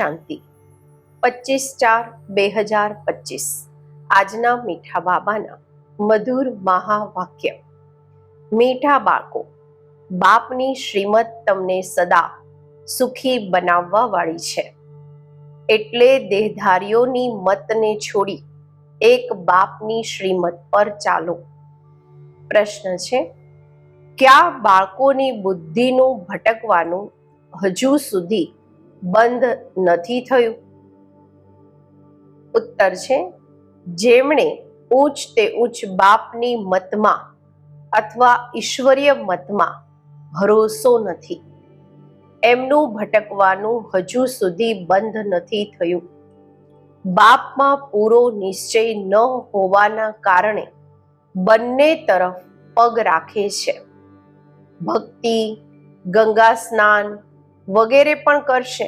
શાંતિ. પચીસ ચાર બે હજાર પચીસ આજના મીઠા બાબાના મધુર મહાવાક્ય. મીઠા બાળકો, બાપની શ્રીમત તમને સદા સુખી બનાવવા વાળી છે. એટલે દેહધારીઓની મતને છોડી એક બાપની શ્રીમત પર ચાલો. પ્રશ્ન છે, ક્યાં બાળકોની બુદ્ધિનું ભટકવાનું હજુ સુધી બંધ નથી થયું. ઉત્તર છે, જેમણે ઉચ્ચ તે ઉચ્ચ બાપની મતમાં અથવા ઈશ્વરીય મતમાં ભરોસો નથી, એમનું ભટકવાનું હજુ સુધી બંધ નથી થયું. બાપમાં પૂરો નિશ્ચય ન હોવાના કારણે બંને તરફ પગ રાખે છે. ભક્તિ, ગંગા સ્નાન વગેરે પણ કરશે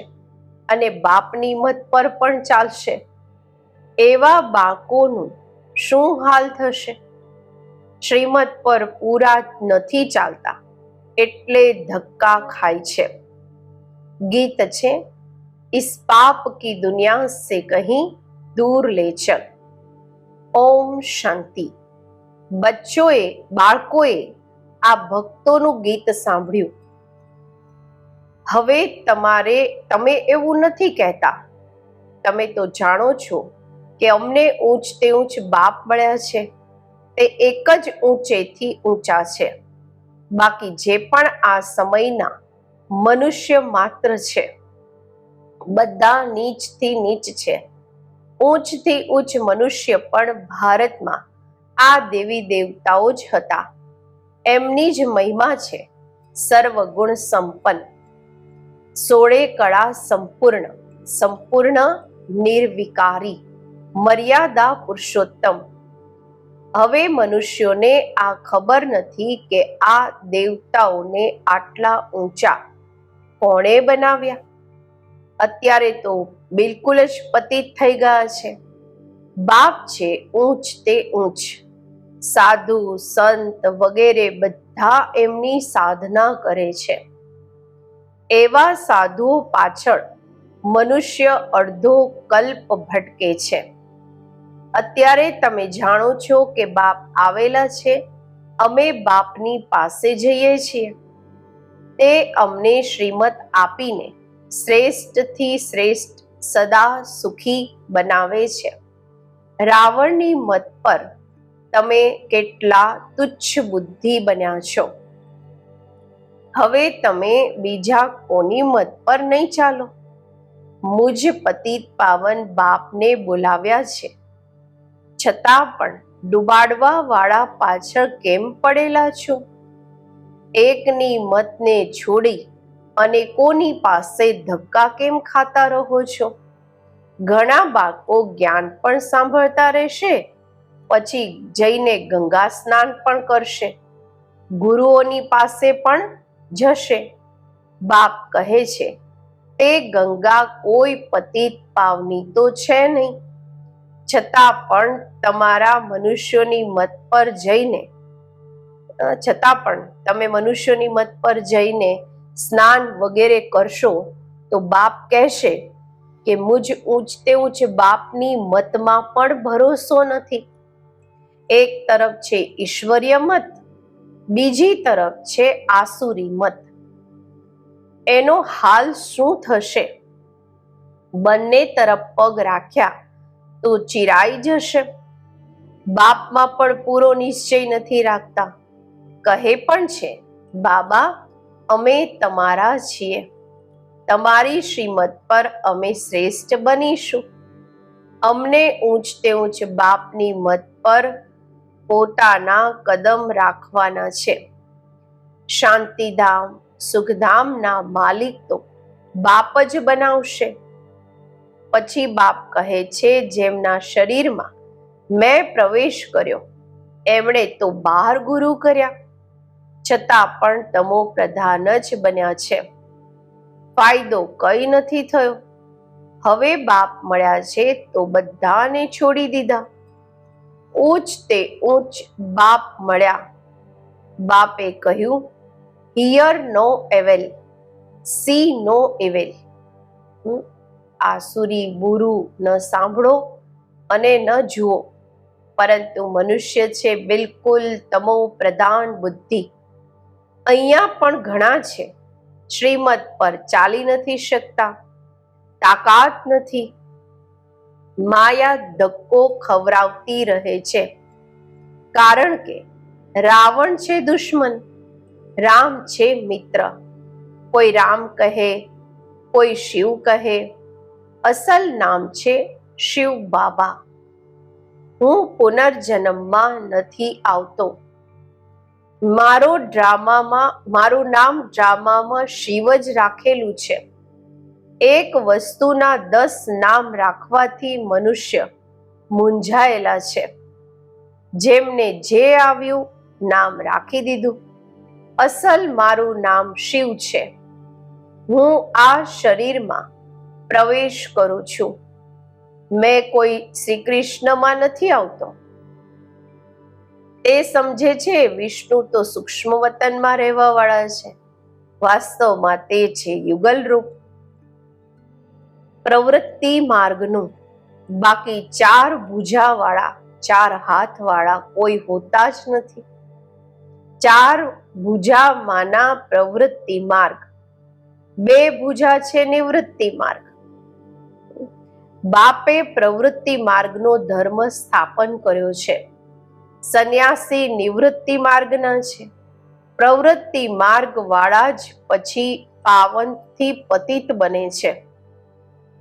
અને બાપની મત પર પણ ચાલશે એવા બાળકોનું શું હાલ થશે શ્રીમત પર પૂરા નથી ચાલતા એટલે ધક્કા ખાય છે ગીત છે इस पाप की दुनिया से कहीं दूर ले चल ઓમ શાંતિ બચ્ચોએ બાળકોએ આ ભક્તોનું ગીત સાંભળ્યું હવે તમારે, તમે એવું નથી કહેતા. તમે તો જાણો છો કે અમને ઊંચ તે ઊંચ બાપ મળ્યા છે. તે એક જ ઊંચેથી ઊંચા છે. બાકી જે પણ આ સમયના મનુષ્ય માત્ર છે, બધા નીચથી નીચ છે. ઊંચથી ઊંચ મનુષ્ય પણ ભારતમાં આ દેવી દેવતાઓ જ હતા. એમની જ મહિમા છે સર્વગુણ સંપન્ન સોળે કળા સંપૂર્ણ સંપૂર્ણ નિર્વિકારી, મર્યાદા પુરુષોત્તમ. હવે મનુષ્યોને આ ખબર નથી કે આ દેવતાઓને આટલા ઊંચા કોણે બનાવ્યા? અત્યારે તો બિલકુલ જ પતિત થઈ ગયા છે. બાપ છે ઊંચ તે ઊંચ. સાધુ, સંત વગેરે બધા એમની સાધના કરે છે. એવા સાધુઓ પાછળ મનુષ્ય અડધો કલ્પ ભટકે છે. અત્યારે તમે જાણો છો કે બાપ આવેલા છે. અમે બાપની પાસે જઈએ છીએ. તે અમને શ્રીમત આપીને શ્રેષ્ઠથી શ્રેષ્ઠ સદા સુખી બનાવે છે. રાવણની મત પર તમે કેટલા તુચ્છ બુદ્ધિ બન્યા છો. હવે તમે બીજા કોની મત પર નહીં ચાલો? મુજ પતિત પાવન બાપને બોલાવ્યા છે. છતાં પણ ડુબાડવા વાળા પાછળ કેમ પડેલા છો? એકની મતને છોડી અને કોની પાસે ધક્કા કેમ ખાતા રહો છો? ઘણા બાળકો જ્ઞાન પણ સાંભળતા રહેશે, પછી જઈને ગંગા સ્નાન પણ કરશે. ગુરુઓની પાસે પણ જશે. બાપ કહે છે, તે ગંગા કોઈ પતિત પાવની તો છે નહીં. છતાં પણ તમારા મનુષ્યોની મત પર જઈને છતાં પણ તમે મનુષ્યોની મત પર જઈને સ્નાન વગેરે કરશો તો બાપ કહેશે કે મુજ ઊંચતે ઊંચ બાપની મતમાં પણ ભરોસો નથી. એક તરફ છે ઈશ્વરીય મત બીજી તરફ છે આસુરી મત. એનો હાલ શું થશે? બંને તરફ પગ રાખ્યા તો ચિરાઈ જશે. બાપમાં પણ પૂરો નિશ્ચય નથી રાખતા. કહે પણ છે, બાબા, અમે તમારા છીએ. તમારી શ્રીમત પર અમે શ્રેષ્ઠ બનીશું. અમને ઊંચ તે ઊંચ બાપની મત પર પોતાના કદમ રાખવાના છે. શાંતિધામ, સુખધામના માલિક તો બાપ જ બનાવશે. પછી બાપ કહે છે, જેમના શરીરમાં મેં પ્રવેશ કર્યો, એમણે તો બહાર ગુરુ કર્યા. છતાં પણ તમો પ્રધાન જ બન્યા છે. ફાયદો કઈ નથી થયો. હવે બાપ મળ્યા છે તો બધાને છોડી દીધા. ઉચ્ચ તે ઉચ્ચ બાપ મળ્યા. બાપે કહ્યું હિયર નો એવેલ સી નો એવેલ આસુરી બુરુ ન સાંભળો અને ન જુઓ, પરંતુ મનુષ્ય છે બિલકુલ તમો પ્રધાન બુદ્ધિ. અહીંયા પણ ઘણા છે. શ્રીમત પર ચાલી નથી શકતા, તાકાત નથી. માયા ધક્કો ખવરાવતી રહે છે. કારણ કે રાવણ છે દુશ્મન, રામ છે મિત્ર. કોઈ રામ કહે, કોઈ શિવ કહે, અસલ નામ છે શિવ બાબા. હું પુનર્જન્મમાં નથી આવતો. મારો ડ્રામામાં, મારું નામ ડ્રામામાં શિવ જ રાખેલું છે. એક વસ્તુના દસ નામ રાખવાથી મનુષ્ય મૂંઝાયેલા છે. જેમને જે આવ્યું, નામ રાખી દીધું. અસલ મારું નામ શિવ છે. હું આ શરીરમાં પ્રવેશ કરું છું. મેં કોઈ શ્રી કૃષ્ણમાં નથી આવતો. તે સમજે છે, વિષ્ણુ તો સૂક્ષ્મ વતનમાં રહેવા વાળા છે. વાસ્તવમાં તે છે યુગલ રૂપ પ્રવૃત્તિ માર્ગનું. બાકી ચાર ભુજાવાળા, ચાર હાથવાળા કોઈ હોતા જ નથી. ચાર ભુજામાંના પ્રવૃત્તિ માર્ગ. બે ભુજા છે નિવૃત્તિ માર્ગ. બાપે પ્રવૃત્તિ માર્ગનો ધર્મ સ્થાપન કર્યો છે. સંન્યાસી નિવૃત્તિ માર્ગના છે. પ્રવૃત્તિ માર્ગ વાળા જ પછી પાવનથી પતિત બને છે.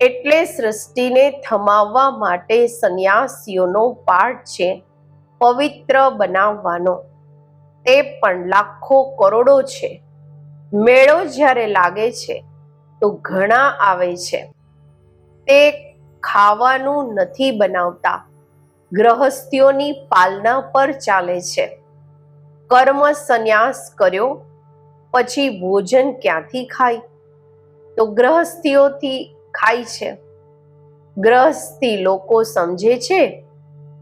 એટલે સૃષ્ટિને થમાવવા માટે સંન્યાસીઓનો પાઠ છે પવિત્ર બનાવવાનો. તે પણ લાખો કરોડો છે. મેળો જ્યારે લાગે છે, તો ઘણા આવે છે. તે ખાવાનું નથી બનાવતા. ગ્રહસ્થીઓની પાલના પર ચાલે છે. કર્મ સંન્યાસ કર્યો, પછી ભોજન ક્યાંથી ખાય? તો ગ્રહસ્થીઓથી ખાય છે. ગ્રહસ્થી લોકો સમજે છે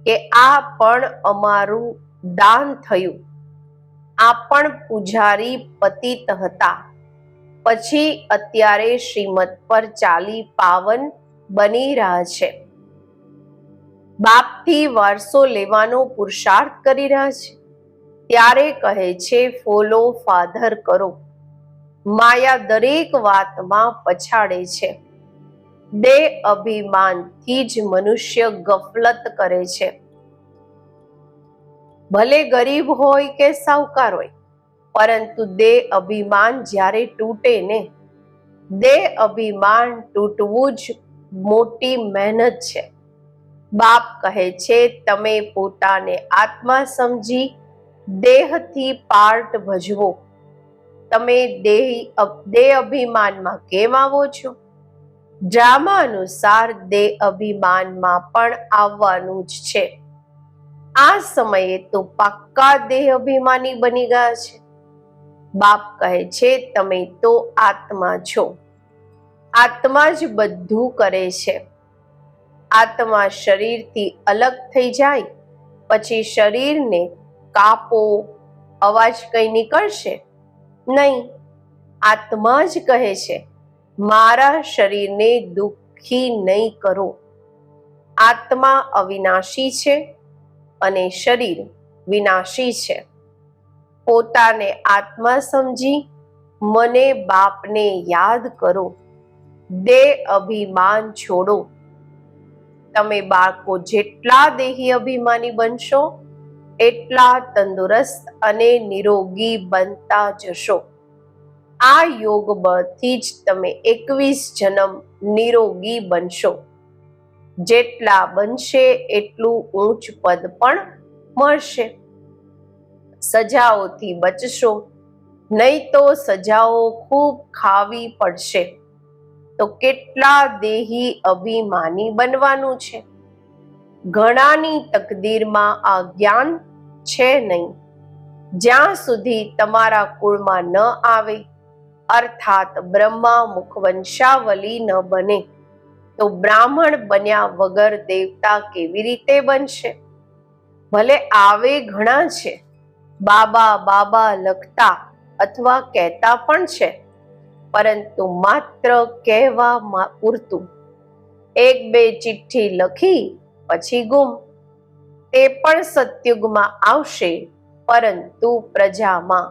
કે આ પણ અમારું દાન થયું. આ પણ પૂજારી પતિત હતા. પછી અત્યારે શ્રીમત પર ચાલી પાવન બની રહ્યા છે. બાપથી વારસો લેવાનો પુરુષાર્થ કરી રહ્યા છે. ત્યારે કહે છે, ફોલો, ફાધર કરો. માયા દરેક વાતમાં પછાડે છે. દેહ અભિમાનથી જ મનુષ્ય ગફલત કરે છે. ભલે ગરીબ હોય કે સાવકાર હોય, પરંતુ દેહ અભિમાન જ્યારે તૂટે ને દેહ અભિમાન તૂટવું જ મોટી મહેનત છે. બાપ કહે છે, તમે પોતાને આત્મા સમજી, દેહથી પાર્ટ ભજવો. તમે દેહ દેહ અભિમાનમાં કેમ આવો છો? ડ્રામા અનુસાર દેહ અભિમાનમાં પણ આવવાનું જ છે. આ સમયે તો પાક્કા દેહ અભિમાની બની ગયા છે. બાપ કહે છે, તમે તો આત્મા છો. આત્મા જ બધું કરે છે. આત્મા શરીરથી અલગ થઈ જાય, પછી શરીરને કાપો, અવાજ કઈ નીકળશે? નહીં. આત્મા જ કહે છે મારા શરીરને દુઃખી નહીં કરો. આત્મા અવિનાશી છે અને શરીર વિનાશી છે. પોતાને આત્મા સમજી મને બાપને યાદ કરો. દેહ અભિમાન છોડો. તમે બાળકો જેટલા દેહી અભિમાની બનશો, એટલા તંદુરસ્ત અને નિરોગી બનતા જશો. આ યોગ બળથી જ તમે એકવીસ જન્મ નિરોગી બનશો. જેટલા બનશે એટલું ઊંચ પદ પણ મળશે. સજાઓથી બચશો, નહીં તો સજાઓ ખૂબ ખાવી પડશે. તો કેટલા દેહી અભિમાની બનવાનું છે? ઘણાની તકદીરમાં આ જ્ઞાન છે નહીં. જ્યાં સુધી તમારા કુળમાં ન આવે અર્થાત બ્રહ્મા મુખવંશાવલી ન બને. તો બ્રાહ્મણ બન્યા વગર દેવતા કેવી રીતે બનશે? ભલે આવે ઘણા છે, બાબા બાબા લખતા અથવા કહેતા પણ છે, પરંતુ માત્ર કહેવા પૂરતું. એક બે ચિઠ્ઠી લખી પછી ગુમ. તે પણ સત્યુગમાં આવશે, પરંતુ પ્રજામાં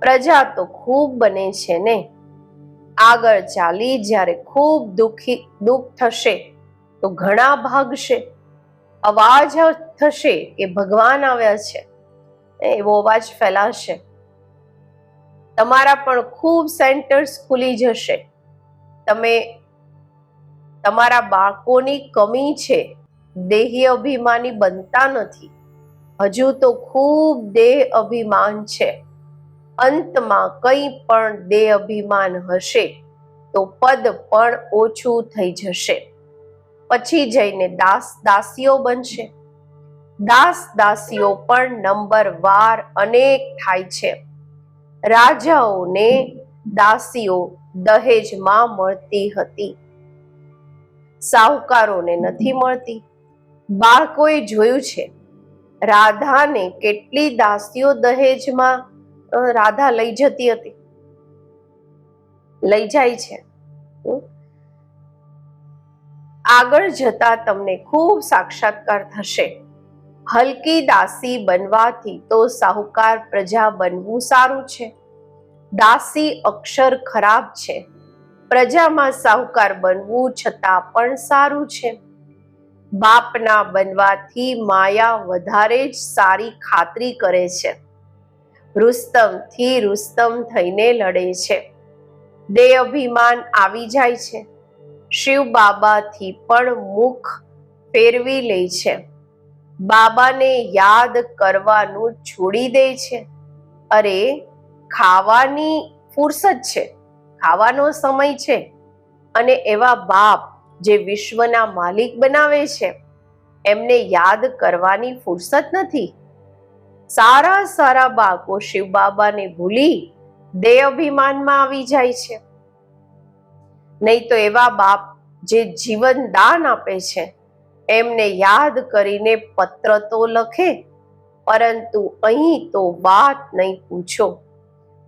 પ્રજા તો ખૂબ બને છે ને? આગળ ચાલી જ્યારે ખૂબ દુખી, દુઃખ થશે, તો ઘણા ભાગશે. અવાજ થશે કે ભગવાન આવ્યા છે. એવો અવાજ ફેલાશે. તમારા પણ ખૂબ સેન્ટર્સ ખુલી જશે. તમે તમારા બાળકોની કમી છે. દેહી અભિમાની બનતા નથી. હજુ તો ખૂબ દેહ અભિમાન છે. અંતમાં કંઈ પણ દેહ અભિમાન હશે, તો પદ પણ ઓછું થઈ જશે. પછી જઈને દાસ દાસીઓ બનશે. દાસ દાસીઓ પણ નંબર વાર અનેક થાય છે. રાજાઓને દાસીઓ દહેજમાં મળતી હતી. સાહુકારોને નથી મળતી. બાળકોએ જોયું છે, રાધાને કેટલી દાસીઓ દહેજમાં રાધા લઈ જતી હતી. લઈ જાય છે. આગળ જતા તમને ખૂબ સાક્ષાત્કાર થશે. હલકી દાસી બનવાથી તો સાહુકાર પ્રજા બનવું સારું છે. દાસી અક્ષર ખરાબ છે. પ્રજામાં સાહુકાર બનવું છતાં પણ સારું છે. બાપના બનવાથી માયા વધારે જ સારી ખાતરી કરે છે. રુસ્તમથી રુસ્તમ થઈને લડે છે. દેહ અભિમાન આવી જાય છે. શિવ બાબાથી પણ મુખ ફેરવી લે છે. બાબાને યાદ કરવાનું છોડી દે છે. અરે, ખાવાની ફુરસત છે. ખાવાનો સમય છે. અને એવા બાપ જે વિશ્વના માલિક બનાવે છે, એમને યાદ કરવાની ફુરસત નથી. સારા સારા બાળકો શિવ બાબાને ભૂલી દેહ અભિમાનમાં આવી જાય છે. નહીં તો એવા બાપ જે જીવન દાન આપે છે, એમને યાદ કરીને પત્ર તો લખે, પરંતુ અહીં તો વાત નહીં પૂછો.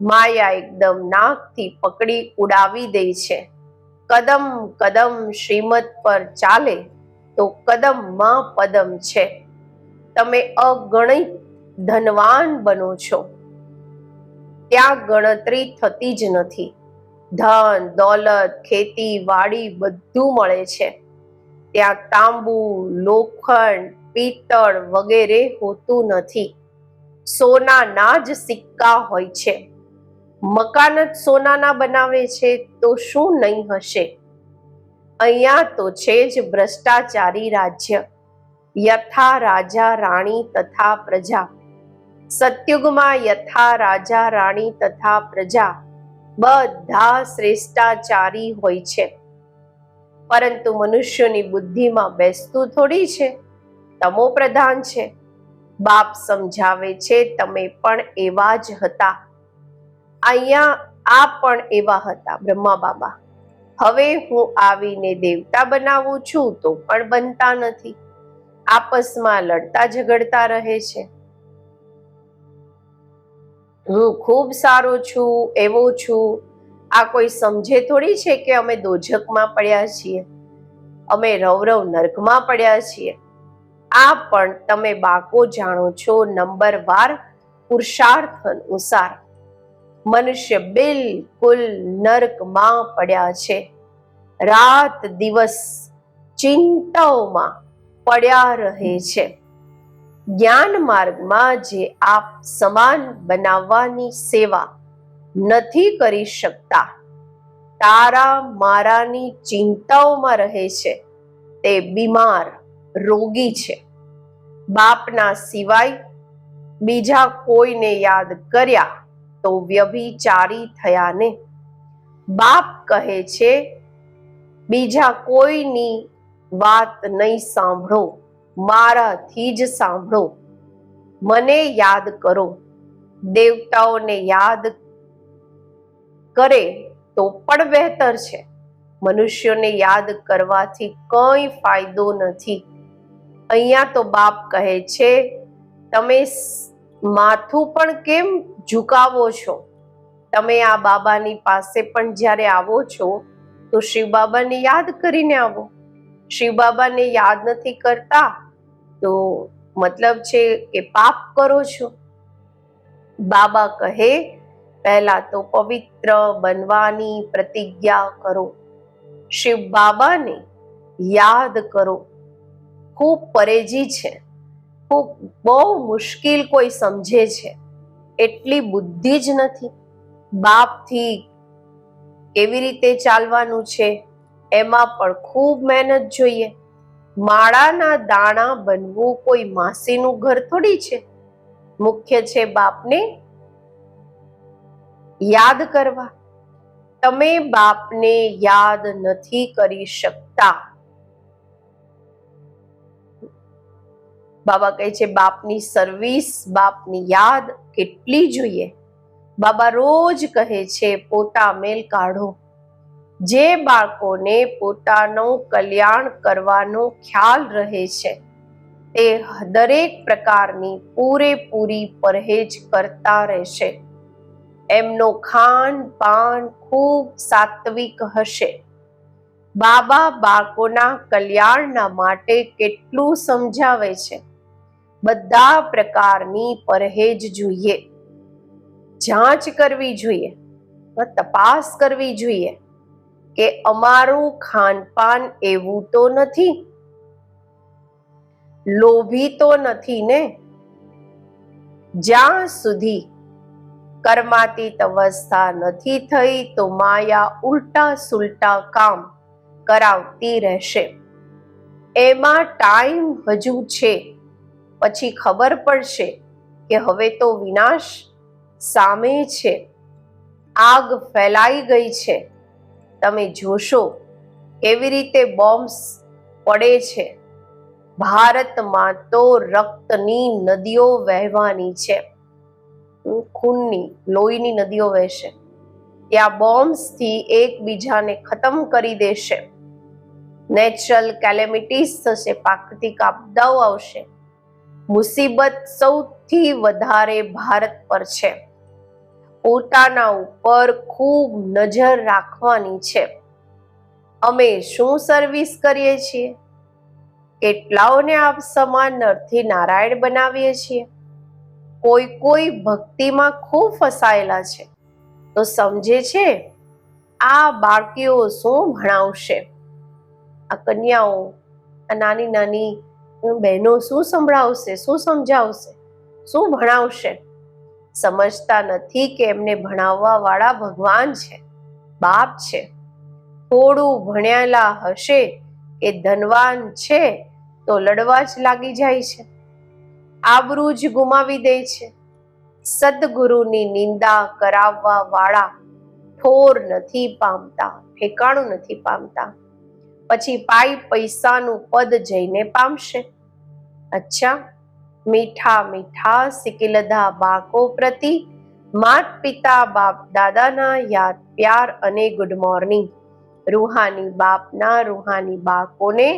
માયા એકદમ નાકથી પકડી ઉડાવી દે છે. કદમ કદમ શ્રીમત પર ચાલે તો કદમમાં પદમ છે. તમે અગણિત ધનવાન બનો છો. ત્યાં ગણતરી થતી જ નથી. ધન, દોલત, ખેતી, વાડી બધું મળે છે. ત્યાં તાંબુ, લોખંડ, પિત્તળ વગેરે હોતું નથી. સોનાના જ સિક્કા હોય છે. મકાન જ સોનાના બનાવે છે તો શું નહીં હશે? અહીંયા તો છે જ ભ્રષ્ટાચારી રાજ્ય. યથા રાજા, રાણી તથા પ્રજા. સત્યુગમાં યથા રાજા, રાણી તથા પ્રજા બધા શ્રેષ્ઠાચારી હોય છે. પરંતુ મનુષ્યની બુદ્ધિમાં બેસતું થોડી છે. તમો પ્રધાન છે. બાપ સમજાવે છે, તમે પણ એવા જ હતા. અહીંયા આ પણ એવા હતા, બ્રહ્મા બાબા. હવે હું આવીને દેવતા બનાવું છું તો પણ બનતા નથી. આપસમાં લડતા ઝઘડતા રહે છે. હું ખૂબ સારો છું, એવો છું. આ કોઈ સમજે થોડી છે કે અમે દોજકમાં પડ્યા છીએ? અમે રવરવ નર્કમાં પડ્યા છીએ. આ પણ તમે બાકો જાણો છો, નંબર વાર પુરુષાર્થ અનુસાર મનુષ્ય બિલકુલ નર્કમાં પડ્યા છે. રાત દિવસ ચિંતાઓમાં પડ્યા રહે છે. જ્ઞાન માર્ગમાં જે આપ સમાન બનાવવાની સેવા નથી કરી શકતા, તારા મારાની ચિંતાઓમાં રહે છે, તે બીમાર, રોગી છે. બાપના સિવાય બીજા કોઈને યાદ કર્યા તો વ્યભિચારી થયાને બાપ કહે છે, બીજા કોઈની વાત નહીં સાંભળો. મારાથી જ સાંભળો. મને યાદ કરો. દેવતાઓને યાદ કરે તો પણ બહેતર છે. મનુષ્યોને યાદ કરવાથી કંઈ ફાયદો નથી. અહીંયા તો બાપ કહે છે, તમે માથું પણ કેમ ઝુકાવો છો? તમે આ બાબાની પાસે પણ જ્યારે આવો છો, તો શિવ બાબાને યાદ કરીને આવો. શિવ બાબાને યાદ નથી કરતા તો મતલબ છે કે પાપ કરો છો? બાબા કહે, પહેલા તો પવિત્ર બનવાની પ્રતિજ્ઞા કરો. શિવ બાબાને યાદ કરો. ખૂબ પરેજી છે. ખૂબ બહુ મુશ્કેલ કોઈ સમજે છે. એટલી બુદ્ધિ જ નથી. બાપથી કેવી રીતે ચાલવાનું છે? એમાં પણ ખૂબ મહેનત જોઈએ. માળાના દાણા બનવું કોઈ માસીનું ઘર થોડી છે? મુખ્ય છે બાપને યાદ કરવા. તમે બાપને યાદ નથી કરી શકતા. બાબા કહે છે બાપની સર્વિસ, બાપની યાદ કેટલી જોઈએ? બાબા રોજ કહે છે, પોતા મેલ કાઢો. જે બાળકોને પોતાનું કલ્યાણ કરવાનો ખ્યાલ રહે છે, તે દરેક પ્રકારની પૂરેપૂરી પરહેજ કરતા રહેશે. એમનો ખાન પાન ખૂબ સાત્વિક હશે. બાબા બાળકોના કલ્યાણના માટે કેટલું સમજાવે છે? બધા પ્રકારની પરહેજ જોઈએ. જાંચ કરવી જોઈએ. તપાસ કરવી જોઈએ. કે અમારું ખાનપાન એવું તો નથી. લોભી તો નથી ને? જ્યાં સુધી કર્માતીત અવસ્થા નથી થઈ તો માયા ઉલટા સુલટા કામ કરાવતી રહેશે. એમાં ટાઈમ હજુ છે. પછી ખબર પડશે કે હવે તો વિનાશ સામે છે. આગ ફેલાઈ ગઈ છે. તમે જોશો કેવી રીતે બોમ્બ્સ પડે છે. ભારતમાં તો રક્તની નદીઓ વહેવાની છે. ખૂનની, લોહીની નદીઓ વહેશે. ત્યાં બોમ્બ્સથી એકબીજાને ખતમ કરી દેશે. નેચરલ કેલેમિટીસ થશે, પ્રાકૃતિક આપદાઓ આવશે. મુસીબત સૌથી વધારે ભારત પર છે. પોતાના ઉપર ખૂબ નજર રાખવાની છે. અમે શું સર્વિસ કરીએ છીએ? કેટલાઓને આપ સમાન નરથી નારાયણ બનાવીએ છીએ? કોઈ કોઈ ભક્તિમાં ખૂબ ફસાયેલા છે. તો સમજે છે, આ બાળકીઓ શું ભણાવશે? આ કન્યાઓ, આ નાની નાની બહેનો શું સંભળાવશે? શું સમજાવશે? શું ભણાવશે? સમજતા નથી કે એમને ભણાવવા વાળા ભગવાન છે, બાપ છે. થોડું ભણ્યાલા હશે કે ધનવાન છે તો લડવા જ લાગી જાય છે. આબરૂ જ ગુમાવી દે છે. સદગુરુની નિંદા કરાવવા વાળા ઠોર નથી પામતા, ઠેકાણું નથી પામતા. પછી પાઈ પૈસાનું પદ જઈને પામશે. અચ્છા મીઠા મીઠા સિકિલધા બાળકો પ્રતિ માત પિતા બાપ દાદાના યાદ, પ્યાર અને ગુડ મોર્નિંગ રૂહાની બાપના રૂહાની બાળકોને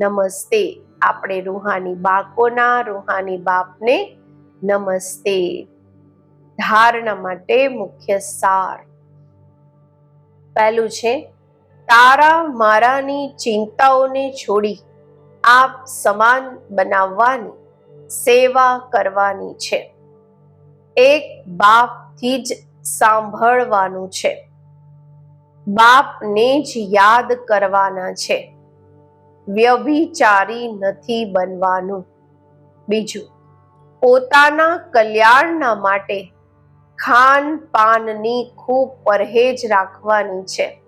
નમસ્તે. આપણે રૂહાની બાકોના રૂહાની બાપને નમસ્તે. ધારણા માટે મુખ્ય સાર. પહેલું છે, તારા મારાની ચિંતાઓને છોડી આપ સમાન બનાવવાની સેવા કરવાની છે. એક બાપથી જ સાંભળવાનું છે. બાપને જ યાદ કરવાના છે. વ્યભિચારી નથી બનવાનું. બીજું, પોતાના કલ્યાણના માટે ખાન પાનની ખૂબ પરહેજ રાખવાની છે.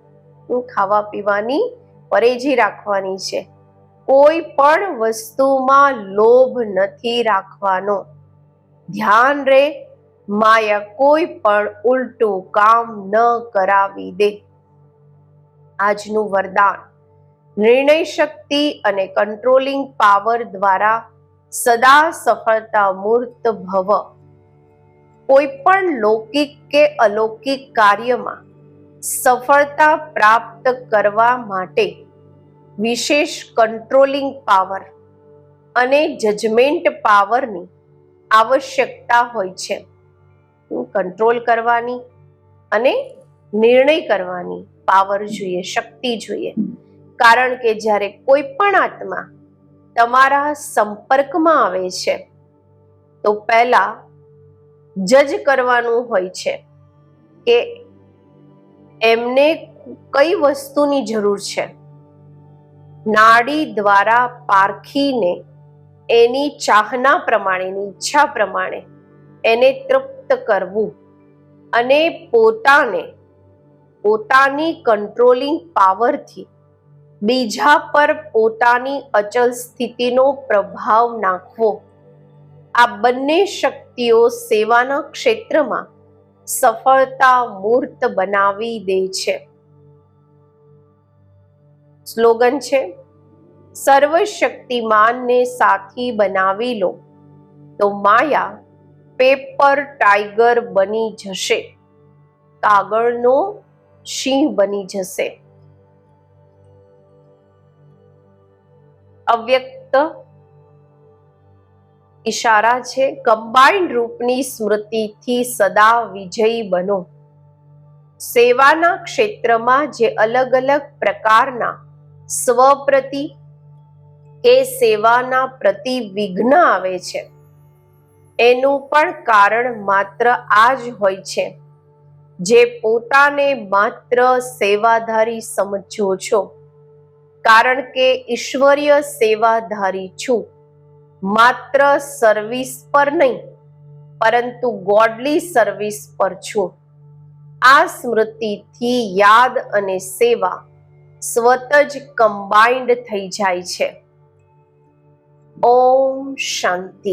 ખાવા પીવાની પરેજી રાખવાની છે. કોઈ પણ વસ્તુમાં લોભ નથી રાખવાનો. ધ્યાન રે, માયા કોઈ પણ ઉલટું કામ ન કરાવી દે. આજનું વરદાન, નિર્ણય શક્તિ અને કંટ્રોલિંગ પાવર દ્વારા સદા સફળતા મૂર્ત ભવ. કોઈ પણ લૌકિક કે અલૌકિક કાર્યમાં સફળતા પ્રાપ્ત કરવા માટે વિશેષ કંટ્રોલિંગ પાવર અને જજમેન્ટ પાવરની આવશ્યકતા હોય છે. કંટ્રોલ કરવાની અને નિર્ણય કરવાની પાવર જોઈએ, શક્તિ જોઈએ. કારણ કે જ્યારે કોઈ પણ આત્મા તમારા સંપર્કમાં આવે છે, તો પહેલા જજ કરવાનું હોય છે કે એમને કઈ વસ્તુની જરૂર છે. નાડી દ્વારા પારખીને એની ચાહના પ્રમાણેની ઈચ્છા પ્રમાણે એને તૃપ્ત કરવું અને પોતાને પોતાની કંટ્રોલિંગ પાવરથી બીજા પર પોતાની અચલ સ્થિતિનો પ્રભાવ નાખવો. આ બંને શક્તિઓ સેવાના ક્ષેત્રમાં સફળતા મૂર્ત બનાવી દે છે. સ્લોગન છે, સર્વશક્તિમાનને સાથી બનાવી લો. તો માયા પેપર ટાઈગર બની જશે. કાગળનો સિંહ બની જશે. અવ્યક્ત ઈશારા છે કમ્બાઈન્ડ રૂપની સ્મૃતિથી સદા વિજયી બનો. સેવાના ક્ષેત્રમાં જે અલગ અલગ પ્રકારના સ્વપ્રતિ એ સેવાના પ્રતિ વિઘ્ન આવે છે. એનું પણ કારણ માત્ર આ જ હોય છે. જે પોતાને માત્ર સેવાધારી સમજો છો. કારણ કે ઈશ્વરીય સેવાધારી છું. માત્ર સર્વિસ પર નહીં, પરંતુ ગોડલી સર્વિસ પર છું. આ સ્મૃતિથી યાદ અને સેવા સ્વત જ કમ્બાઇન્ડ થઈ જાય છે. ઓમ શાંતિ.